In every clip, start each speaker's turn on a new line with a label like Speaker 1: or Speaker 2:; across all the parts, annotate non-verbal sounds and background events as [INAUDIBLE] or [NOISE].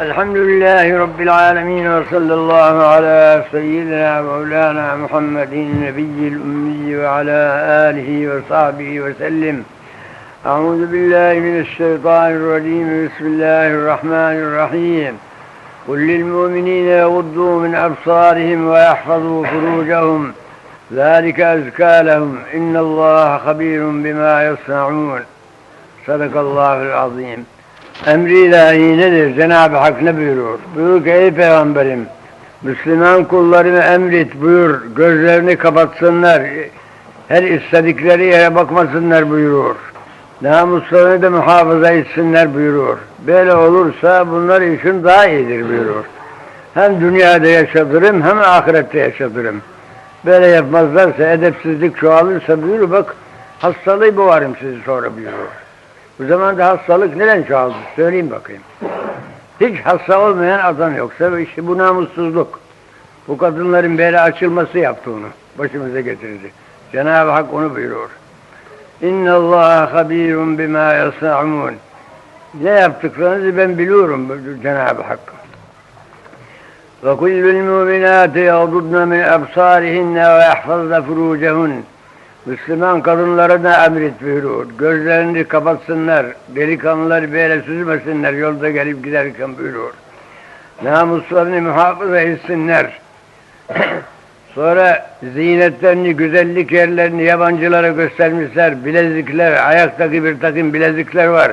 Speaker 1: الحمد لله رب العالمين وصلى الله على سيدنا مولانا محمد النبي الأمي وعلى آله وصحبه وسلم. أعوذ بالله من الشيطان الرجيم. بسم الله الرحمن الرحيم. قل للمؤمنين يغضوا من أبصارهم ويحفظوا فروجهم. ذلك أزكى لهم. إن الله خبير بما يصنعون. صدق الله العظيم. Emri ilahi nedir? Cenab-ı Hak ne buyurur? Buyur ki ey peygamberim Müslüman kullarını emret buyur. Gözlerini kapatsınlar. Her istedikleri yere bakmasınlar buyurur. Namuslarını da muhafaza etsinler buyurur. Böyle olursa bunlar için daha iyidir buyurur. Hem dünyada yaşatırım hem ahirette yaşatırım. Böyle yapmazlarsa edepsizlik çoğalırsa buyurur bak hastalığı boğarım sizi sonra buyurur. Bu zamanda hastalık neden çoğaldı? Söyleyeyim bakayım. Hiç hasta olmayan adam yoksa işte bu namussuzluk. Bu kadınların böyle açılması yaptı onu. Başımıza getirdi. Cenab-ı Hak onu buyuruyor. İnna Allah habirun bima yasnaun. Ne yaptıklarınızı ben biliyorum Cenab-ı Hak. Mu'minati yağdudna min absarihinne ve yahfazna furucehun. Müslüman kadınlara da emret buyuruyor. Gözlerini kapatsınlar, delikanlılar böyle süzmesinler yolda gelip giderken buyuruyor. Namuslarını muhafaza etsinler. [CLEARS THROAT] Sonra zinetlerini, güzellik yerlerini yabancılara göstermişler. Bilezikler, ayaktaki bir takım bilezikler var.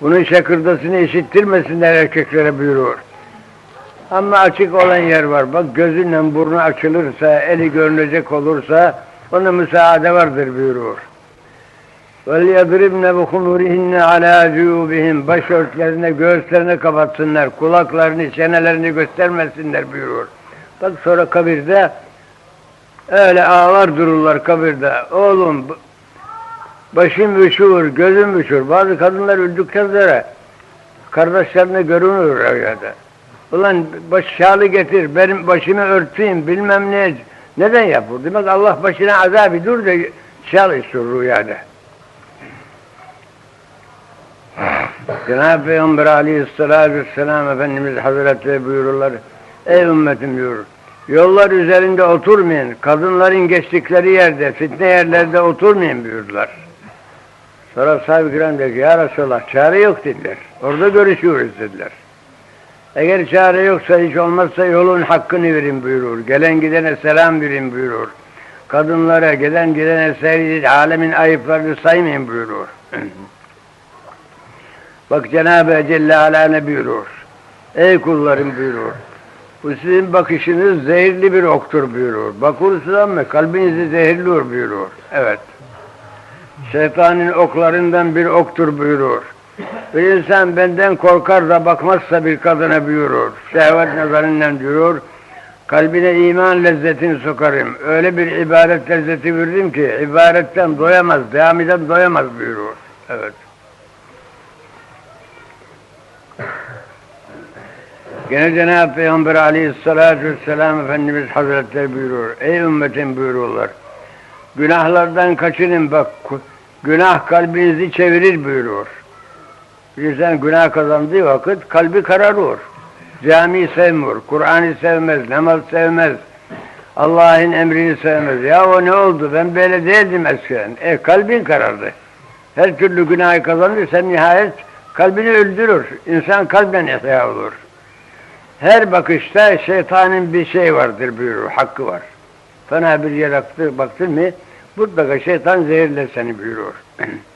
Speaker 1: Bunun şakırdasını işittirmesinler erkeklere buyuruyor. Ama açık olan yer var. Bak gözünle burnu açılırsa, eli görünecek olursa ona müsaade vardır buyuruyor. وَلْيَضْرِبْنَ بُخُمُرِهِنَّ عَلَى جُيُوبِهِمْ Başörtlerine, göğüslerine kapatsınlar, kulaklarını, çenelerini göstermesinler buyuruyor. Bak sonra kabirde öyle ağlar dururlar kabirde. Oğlum başım üşür, gözüm üşür. Bazı kadınlar öldükten sonra kardeşlerine görünür rüyada. Ulan baş şalı getir, benim başımı örteyim, bilmem ne. neden yapıyor? Demek Allah başına azabı dur da istiyor rüyada. Cenab-ı Peygamber aleyhissalatü vesselam Efendimiz Hazretleri buyururlar. Ey ümmetim diyor. Yollar üzerinde oturmayın. Kadınların geçtikleri yerde, fitne yerlerde oturmayın buyurdular. Sonra sahibi kiram dedi ki, ya Resulallah çare yok dediler. Orada görüşüyoruz dediler. Eğer çare yoksa hiç olmazsa yolun hakkını verin buyurur. Gelen gidene selam verin buyurur. Kadınlara gelen gidene seyredin, alemin ayıplarını saymayın buyurur. [CLEARS THROAT] Bak Cenab-ı Celle Ala buyurur? Ey kullarım buyurur. Bu sizin bakışınız zehirli bir oktur buyurur. Bakırsınız ama kalbinizi zehirliyor buyurur. Evet. Şeytanın oklarından bir oktur buyurur. Bir insan benden korkar da bakmazsa bir kadına buyurur. Şehvet nazarından diyor. Kalbine iman lezzetini sokarım. Öyle bir ibadet lezzeti verdim ki ibadetten doyamaz, devamiden doyamaz buyurur. Evet. Gene Cenab-ı Peygamber aleyhissalatü vesselam Efendimiz Hazretleri buyurur. Ey ümmetim buyururlar. Günahlardan kaçının bak. Günah kalbinizi çevirir buyurur. İnsan günah kazandığı vakit kalbi kararıyor. Cami sevmiyor, Kur'an'ı sevmez, namaz sevmez. Allah'ın emrini sevmez. Ya o ne oldu? Ben böyle değildim eskiden. E kalbin karardı. Her türlü günahı kazanırsa nihayet kalbini öldürür. İnsan kalben ihya olur. Her bakışta şeytanın bir şey vardır buyurur, hakkı var. Fena bir yer baktın, baktın mı mutlaka şeytan zehirler seni buyurur. [CLEARS THROAT]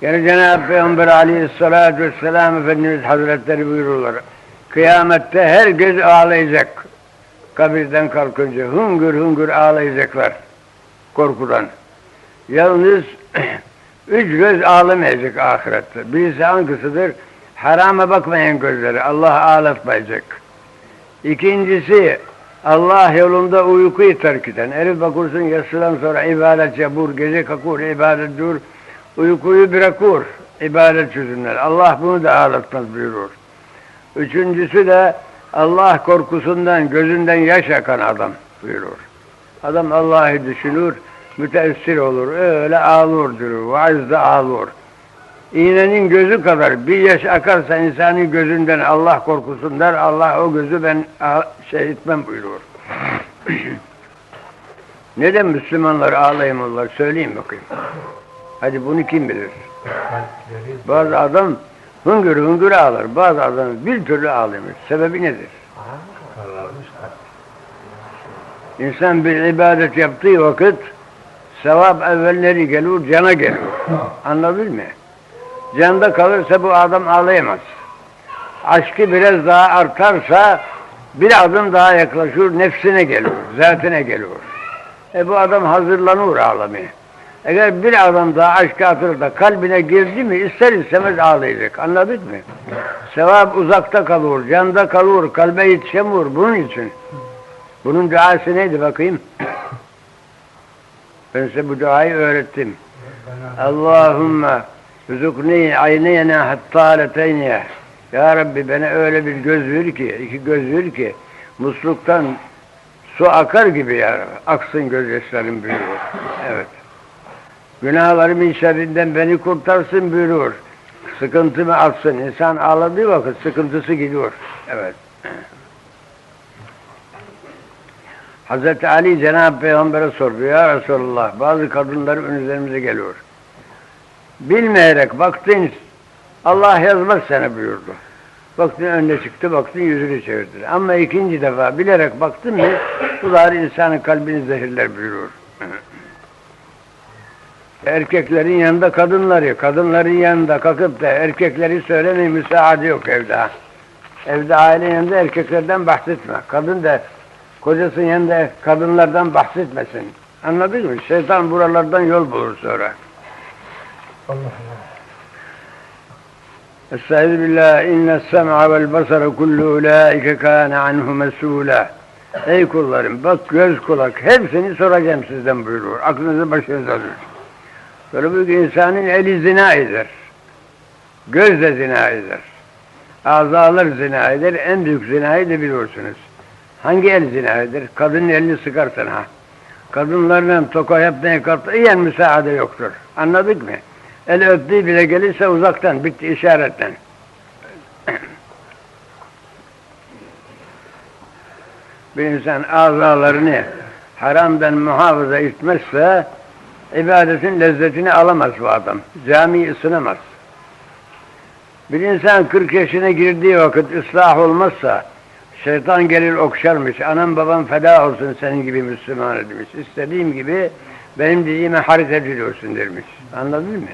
Speaker 1: Yani Cenab-ı Peygamber aleyhissalatü vesselam Efendimiz Hazretleri buyururlar. Kıyamette her göz ağlayacak. Kabirden kalkınca hüngür hüngür ağlayacaklar. Korkudan. Yalnız [CLEARS THROAT] üç göz ağlamayacak ahirette. Birisi hangisidir? Harama bakmayan gözleri. Allah ağlatmayacak. İkincisi Allah yolunda uykuyu terk eden. Herif bakırsın yaşlıdan sonra ibadet yapur, gece kalkır, ibadet dur. Uykuyu bırakır ibadet yüzünden. Allah bunu da ağlatmaz buyurur. Üçüncüsü de Allah korkusundan gözünden yaş akan adam buyurur. Adam Allah'ı düşünür, müteessir olur, öyle ağlıyor diyor, vaazda ağlıyor. İğnenin gözü kadar bir yaş akarsa insanın gözünden Allah korkusun der. Allah o gözü ben şey etmem buyuruyor. [CLEARS THROAT] Neden Müslümanlar ağlayamıyorlar? Söyleyin bakayım. Hadi bunu kim bilir? Bazı adam hıngır hıngır ağlar. Bazı adam bir türlü ağlamıyor. Sebebi nedir? İnsan bir ibadet yaptığı vakit sevap evvelleri geliyor, cana geliyor. Anladın mı? Canda kalırsa bu adam ağlayamaz. Aşkı biraz daha artarsa bir adım daha yaklaşıyor, nefsine geliyor, zatine geliyor. E bu adam hazırlanıyor ağlamaya. Eğer bir adam aşkı atır da kalbine girdi mi ister istemez ağlayacak. Anladın mı? Sevap uzakta kalıyor, canda kalıyor, kalbe yetişemiyor bunun için. Bunun duası neydi bakayım? [CLEARS THROAT] Ben size bu duayı öğrettim. Allahümme rızukni ayneyene hattaleteyne. Ya Rabbi bana öyle bir göz ver ki, iki göz ver ki musluktan su akar gibi ya Rabbi. Aksın gözyaşlarım buyuruyor. Evet. Günahlarımın şerrinden beni kurtarsın buyuruyor. Sıkıntımı atsın. İnsan ağladığı vakit sıkıntısı gidiyor. Evet. Hazreti Ali Cenab-ı Peygamber'e sordu. Ya Resulallah bazı kadınlar üzerimize geliyor. Bilmeyerek baktın Allah yazmaz seni buyurdu. Baktın önüne çıktı, baktın yüzünü çevirdi. Ama ikinci defa bilerek baktın mı bunlar insanın kalbini zehirler buyuruyor. Erkeklerin yanında kadınları, kadınların yanında kalkıp da erkekleri söylemeyin müsaade yok evde. Evde aile yanında erkeklerden bahsetme. Kadın da kocasının yanında kadınlardan bahsetmesin. Anladın mı? Şeytan buralardan yol bulur sonra.
Speaker 2: Allah Allah.
Speaker 1: Estaizu billah inne sem'a vel basara kullu ulaike kâne anhu mesûlâ. Ey kullarım bak göz kulak hepsini soracağım sizden buyuruyor. Aklınızı başınıza alın. Büyük insanın eli zina eder. Göz de zina eder. Azalar zina eder. En büyük zinayı da biliyorsunuz. Hangi el zina eder? Kadının elini sıkarsan ha. Kadınlarla toka yapmaya katiyen müsaade yoktur. Anladık mı? El öptüğü bile gelirse uzaktan, bitti işaretten. Bir insan azalarını haramdan muhafaza etmezse ibadetin lezzetini alamaz bu adam. Camiyi ısınamaz. Bir insan 40 yaşına girdiği vakit ıslah olmazsa şeytan gelir okşarmış. Anam babam feda olsun senin gibi Müslüman demiş. İstediğim gibi benim dediğime hareket ediyorsun demiş. Anladın mı?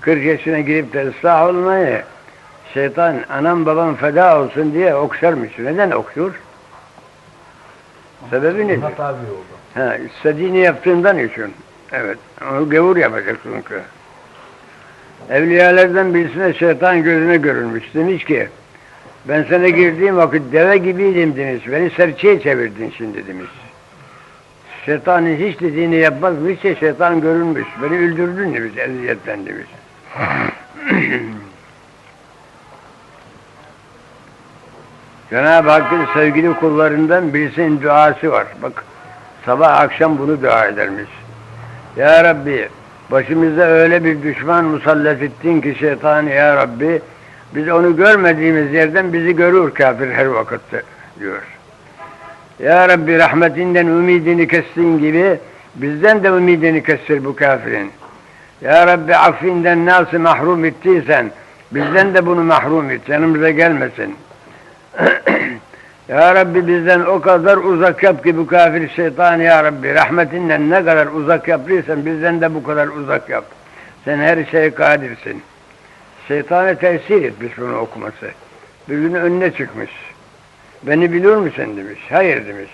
Speaker 1: 40 yaşına girip de ıslah olmayı şeytan anam babam feda olsun diye okşarmış. Neden okşur? Sebebi nedir?
Speaker 2: Murat abi oldu.
Speaker 1: Ha, istediğini yaptığından için. Evet. Onu gavur yapacak çünkü. Evliyalardan birisine şeytan gözüne görünmüş. Demiş ki ben sana girdiğim vakit deve gibiydim demiş. Beni serçeye çevirdin şimdi demiş. Şeytanın hiç dediğini yapmazmış ki şeytan görünmüş. Beni öldürdün demiş eziyetten demiş. [CLEARS THROAT] Cenab-ı Hakk'ın sevgili kullarından birisinin duası var. Bak sabah akşam bunu dua edermiş. Ya Rabbi başımıza öyle bir düşman musallat ettin ki şeytanı ya Rabbi biz onu görmediğimiz yerden bizi görür kafir her vakitte diyor. Ya Rabbi rahmetinden ümidini kestiğin gibi bizden de ümidini kestir bu kafirin. Ya Rabbi affinden nasıl mahrum ettiysen bizden de bunu mahrum et. Yanımıza gelmesin. [CLEARS THROAT] ya Rabbi bizden o kadar uzak yap ki bu kafir şeytan ya Rabbi rahmetinden ne kadar uzak yaptıysan bizden de bu kadar uzak yap. Sen her şeye kadirsin. Şeytana tesir etmiş bunu okuması. Bir gün önüne çıkmış. Beni biliyor musun demiş. Hayır demiş.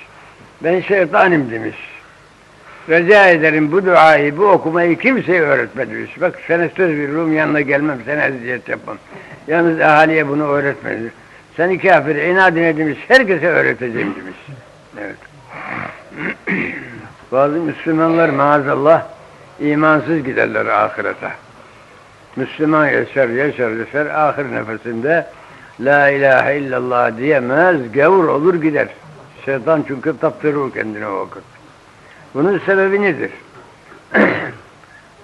Speaker 1: Ben şeytanım demiş. Rica ederim bu duayı, bu okumayı kimseye öğretme demiş. Bak sana söz veriyorum yanına gelmem, sana eziyet yapmam. Yalnız ahaliye bunu öğretme demiş. Seni kafir inadine demiş, herkese öğreteceğim demiş. Evet. [CLEARS THROAT] Bazı Müslümanlar maazallah imansız giderler ahirete. Müslüman yaşar, yaşar, yaşar, ahir nefesinde La ilahe illallah diyemez, gavur olur gider. Şeytan çünkü taptırır kendine o vakit. Bunun sebebi nedir? [CLEARS THROAT]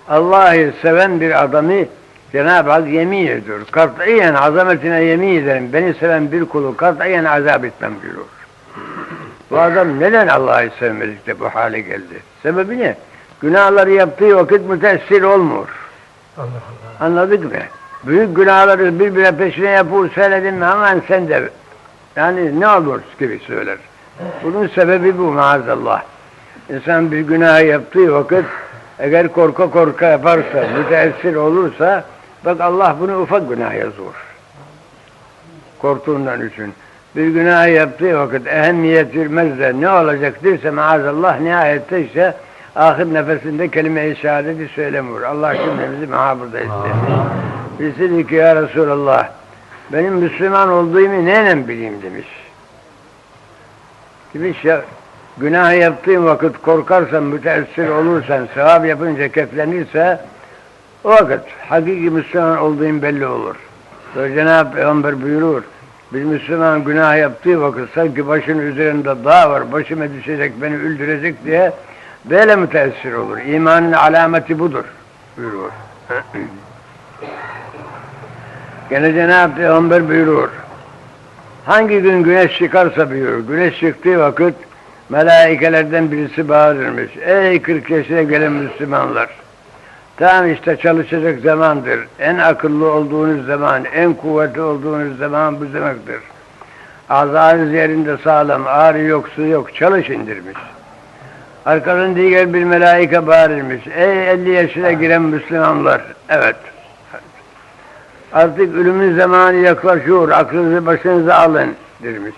Speaker 1: Allah'ı seven bir adamı Cenab-ı Hak yemin ediyor. Katiyen azametine yemin ederim. Beni seven bir kulu katiyen azap etmem buyuruyor. Bu adam neden Allah'ı sevmedik de bu hale geldi? Sebebi ne? Günahları yaptığı vakit müteessir olmuyor.
Speaker 2: Allah Allah.
Speaker 1: Anladık mı? Büyük günahları birbirine peşine yapıyor söyledin mi hemen sen de yani ne olur gibi söyler. Bunun sebebi bu maazallah. İnsan bir günah yaptığı vakit eğer korka korka yaparsa, müteessir olursa bak Allah bunu ufak günah yazıyor. Korktuğundan için. Bir günah yaptığı vakit ehemmiyet vermez de ne olacak derse maazallah nihayette işte ahir nefesinde kelime-i şehadeti söylemiyor. Allah cümlemizi muhafaza etsin. Dedi ki ya Resulallah benim Müslüman olduğumu neyle bileyim demiş. Demiş ya günah yaptığın vakit korkarsan, müteessir olursan, sevap yapınca keflenirse o vakit hakiki Müslüman olduğun belli olur. Sonra Cenab-ı Peygamber buyurur. Bir Müslüman günah yaptığı vakit sanki başının üzerinde dağ var, başıma düşecek, beni öldürecek diye böyle müteessir olur. İmanın alameti budur buyurur. [CLEARS THROAT] Gene Cenab-ı Peygamber buyurur. Hangi gün güneş çıkarsa buyurur. Güneş çıktığı vakit melaikelerden birisi bağırırmış. Ey 40 yaşına gelen Müslümanlar! Tam işte çalışacak zamandır. En akıllı olduğunuz zaman, en kuvvetli olduğunuz zaman bu zamandır. Azarınız yerinde sağlam, ağrı yok, su yok, çalışın demiş. Arkadan diğer bir melaike bağırırmış. Ey 50 yaşına giren Müslümanlar! Evet. Artık ölümün zamanı yaklaşıyor, aklınızı başınıza alın demiş.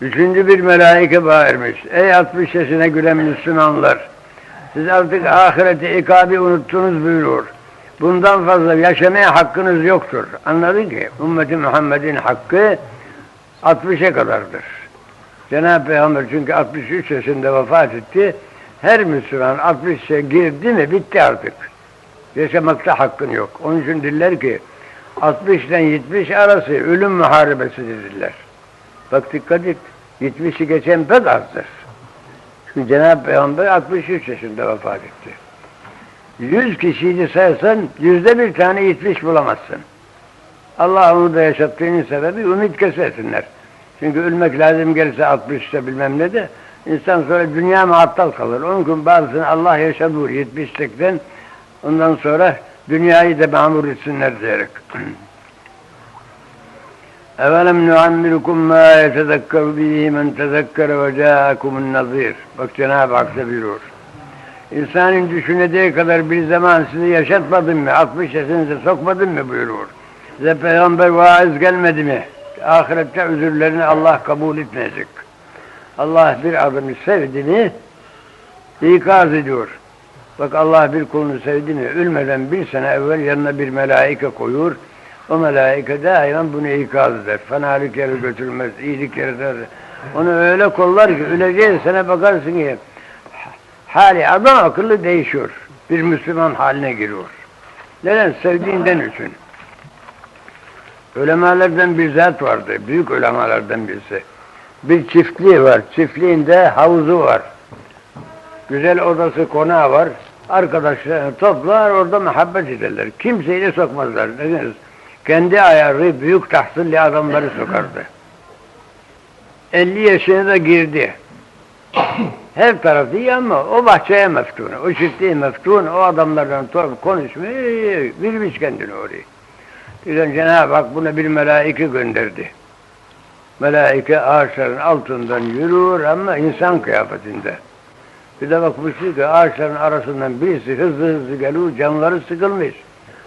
Speaker 1: Üçüncü bir melaike bağırmış. Ey 60 yaşına giren Müslümanlar! Siz artık ahireti ikabi unuttunuz buyuruyor. Bundan fazla yaşamaya hakkınız yoktur. Anladın ki ümmeti Muhammed'in hakkı 60'a kadardır. Cenab-ı Peygamber çünkü 63 yaşında vefat etti. Her Müslüman 60'a girdi mi bitti artık. Yaşamakta hakkın yok. Onun için diller ki 60 ile 70 arası ölüm muharebesidir diller. Bak dikkat et. 70'i geçen pek azdır. Çünkü Cenab-ı Peygamber 63 yaşında vefat etti. 100 kişiyi sayarsan yüzde bir tane 70 bulamazsın. Allah onu da yaşattığının sebebi ümit kesesinler. Çünkü ölmek lazım gelirse 60'ta bilmem ne de insan sonra dünya muhattal kalır. Onun için bazısını Allah yaşatıyor 70-80 ondan sonra dünyayı da mamur etsinler diyerek. [CLEARS THROAT] Evelem nuammirukum ma yetezekkeru bihi men tezekkere ve câekumun nazir. Bak Cenab-ı Hak da. İnsanın düşüneceği kadar bir zaman sizi yaşatmadım mı? 60 yaşınıza sokmadım mı buyurur. Size peygamber vaiz gelmedi mi? Ahirette özürlerini Allah kabul etmeyecek. Allah bir adamı sevdi mi ikaz ediyor. Bak Allah bir kulunu sevdi mi ölmeden bir sene evvel yanına bir melaike koyuyor. O melaike daima bunu ikaz eder. Fenalıkları götürmez, iyilikleri de Onu öyle kollar ki öleceğin sene bakarsın ki hali adam akıllı değişiyor. Bir Müslüman haline giriyor. Neden? Sevdiğinden için. Ölemalardan bir zat vardı. Büyük ulemalardan birisi. Bir çiftliği var. Çiftliğinde havuzu var. Güzel odası konağı var. Arkadaşlar toplar orada muhabbet ederler. Kimseyi de sokmazlar. Neden? Kendi ayarı büyük tahsilli adamları sokardı. 50 yaşına da girdi. Her tarafı iyi ama o bahçeye meftun, o çiftliğe meftun, o adamlardan konuşmuyor, vermiş kendini oraya. Birden Cenab-ı Hak buna bir melaike gönderdi. Melaike ağaçların altından yürür ama insan kıyafetinde. Bir de bakmıştı ki ağaçların arasından birisi hızlı hızlı geliyor, canları sıkılmış.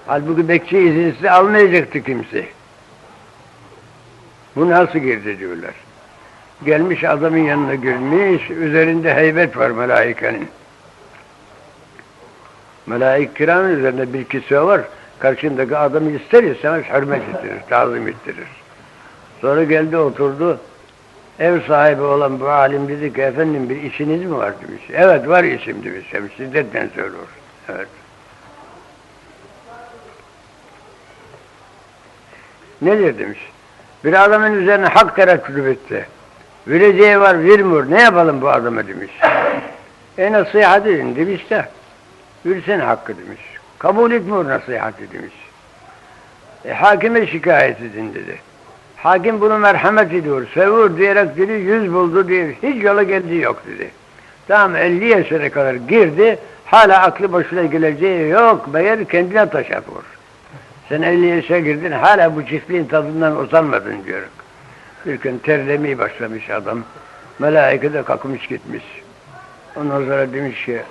Speaker 1: Halbuki bekçi izinsiz almayacaktı kimse. Bu nasıl girdi diyorlar. Gelmiş adamın yanına girmiş, üzerinde heybet var melaikenin. Melaik kiramın üzerinde bir kisve var. Karşındaki adamı ister istemez hürmet ettirir, tazim ettirir. Sonra geldi oturdu. Ev sahibi olan bu alim dedi ki efendim bir işiniz mi var demiş. Evet var işim demiş. Hem şiddetle söylüyor. Evet. Nedir demiş. Bir adamın üzerine hak tereddüt etti. Vereceği var vermiyor. Ne yapalım bu adama demiş. E nasihat edin demiş de. Versen hakkı demiş. Kabul etmiyor nasihatı demiş. E, hakime şikayet edin dedi. Hakim bunu merhamet ediyor. Seviyor diyerek dedi yüz buldu diye hiç yola geldiği yok dedi. Tamam 50 yaşına kadar girdi. Hala aklı başına geleceği yok. Meğer kendine taş atıyor. Sen 50 yaşa girdin hala bu çiftliğin tadından utanmadın diyor. Bir gün terlemeye başlamış adam. Melaike de kalkmış gitmiş. Ondan sonra demiş ki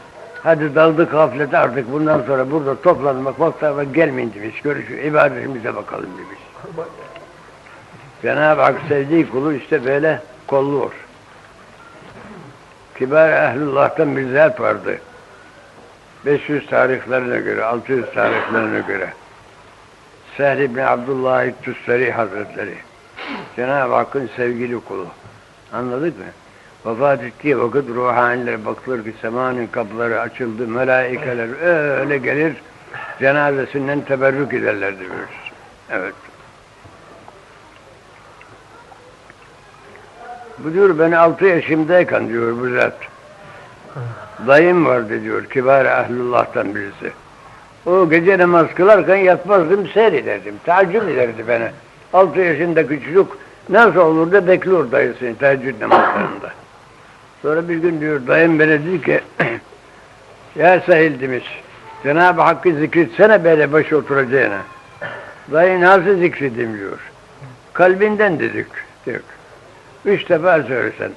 Speaker 1: hadi daldık gaflete artık bundan sonra burada toplanmak vakti gelmeyin demiş. Görüşü ibadetimize bakalım demiş. Cenab-ı Hak sevdiği kulu işte böyle kolluyor. Kibar ehlullah'tan bir zat vardı. 500 tarihlerine göre, 600 tarihlerine göre. Sehl ibn Abdullah Tüsseri Hazretleri. Cenab-ı Hakk'ın sevgili kulu. Anladık mı? Vefat ettiği vakit ruhanilere bakılır ki semanın kapıları açıldı, melaikeler öyle gelir, cenazesinden teberrük ederlerdi diyoruz. Evet. Bu diyor beni altı yaşımdayken diyor bu zat. Dayım vardı diyor kibar ahlullah'tan birisi. O gece namaz kılarken yatmazdım seyrederdim. Tacip ederdi beni. Altı yaşındaki çocuk nasıl olur da bekliyor dayısını teheccüd namazlarında. Sonra bir gün diyor dayım bana dedi ki [CLEARS THROAT] ya sahil demiş Cenab-ı Hakk'ı zikretsene böyle baş oturacağına. Dayı nasıl zikredeyim diyor. Kalbinden dedik. diyor. Üç defa söylesen.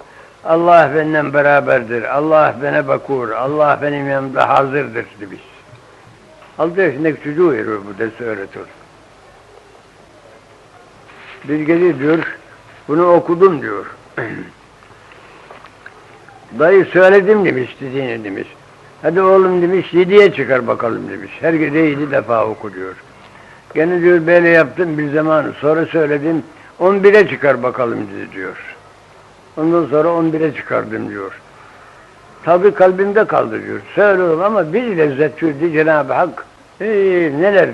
Speaker 1: Allah benden beraberdir. Allah bana bakur. Allah benim yanımda hazırdır demiş. Altı yaşındaki çocuğu veriyor bu da öğretiyor. Bir gece diyor, bunu okudum diyor. [CLEARS THROAT] Dayı söyledim demiş dediğini demiş. Hadi oğlum demiş yediye çıkar bakalım demiş. Her gece yedi defa oku diyor. Gene diyor böyle yaptım bir zaman sonra söyledim on bire çıkar bakalım diyor. Ondan sonra on bire çıkardım diyor. Tabi kalbimde kaldı diyor. Söylüyorum ama bir lezzet verdi Cenab-ı Hak. Ee, neler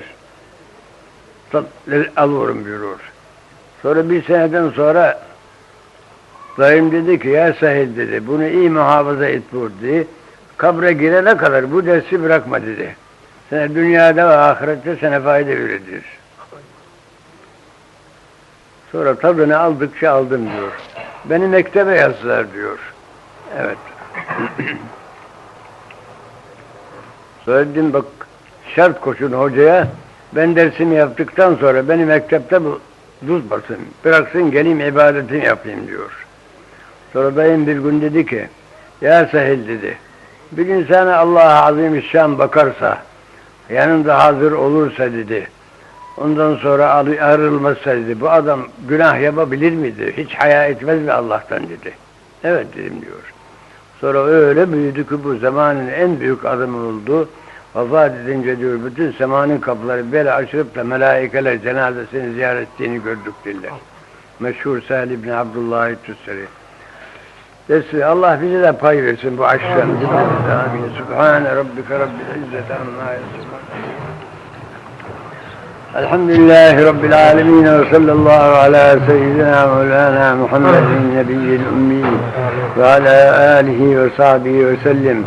Speaker 1: alıyorum diyor. Sonra bir seneden sonra dayım dedi ki ya sahil dedi bunu iyi muhafaza et dedi. Kabre girene kadar bu dersi bırakma dedi. Sana dünyada ve ahirette sana fayda verir. Sonra tadını aldıkça aldım diyor. Beni mektebe yazdılar diyor. Evet. [CLEARS THROAT] Söyledim bak şart koşun hocaya. Ben dersimi yaptıktan sonra beni mektepte bu tutmasın. Bıraksın geleyim ibadetimi yapayım diyor. Sonra dayım bir gün dedi ki ya sahil dedi. Bir gün sana Allah'a azim bakarsa yanında hazır olursa dedi. Ondan sonra ayrılmazsa dedi. Bu adam günah yapabilir miydi? Hiç haya etmez mi Allah'tan dedi. Evet dedim diyor. Sonra öyle büyüdü ki bu zamanın en büyük adamı oldu. Vefat edince diyor bütün semanın kapıları böyle açılıp da melaikeler cenazesini ziyaret ettiğini gördük diller. Meşhur Salih İbni Abdullah Tüsseri. Desin Allah bize de pay versin bu aşktan. Amin. Subhane Rabbike Rabbil İzzeti Amma Yasifun. الحمد لله رب العالمين وصلى الله على سيدنا مولانا محمد النبي الأمي وعلى آله وصحبه وسلم.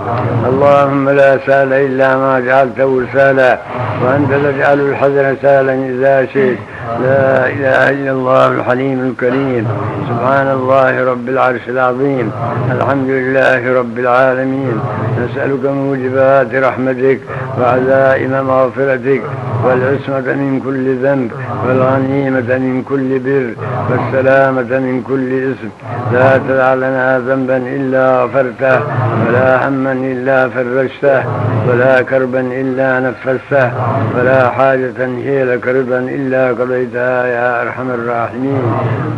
Speaker 1: اللهم لا سهل إلا ما جعلته سهلا وأنت تجعل الحزن سهلا إذا شئت. لا إله إلا الله الحليم الكريم. سبحان الله رب العرش العظيم. الحمد لله رب العالمين. نسألك موجبات رحمتك وعزائم مغفرتك والعصمة من كل ذنب والغنيمة من كل بر والسلامة من كل اسم لا تدع لنا ذنبا إلا غفرته ولا هما إلا فرجته ولا كربا إلا نفسته ولا حاجة هي لك رضا إلا قضيتها يا أرحم الراحمين.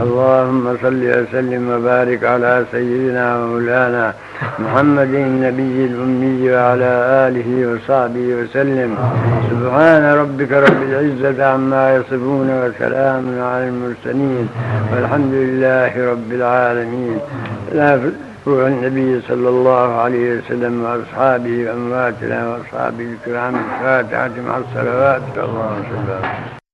Speaker 1: اللهم صل وسلم وبارك على سيدنا ومولانا محمد النبي الأمي وعلى آله وصحبه وسلم. سبحان ربك رب العزة عما يصفون وسلام على المرسلين. والحمد لله رب العالمين. لا روح النبي صلى الله عليه وسلم وأصحابه وأمواتنا وأصحابه الكرام الفاتحة مع الصلوات. اللهم صل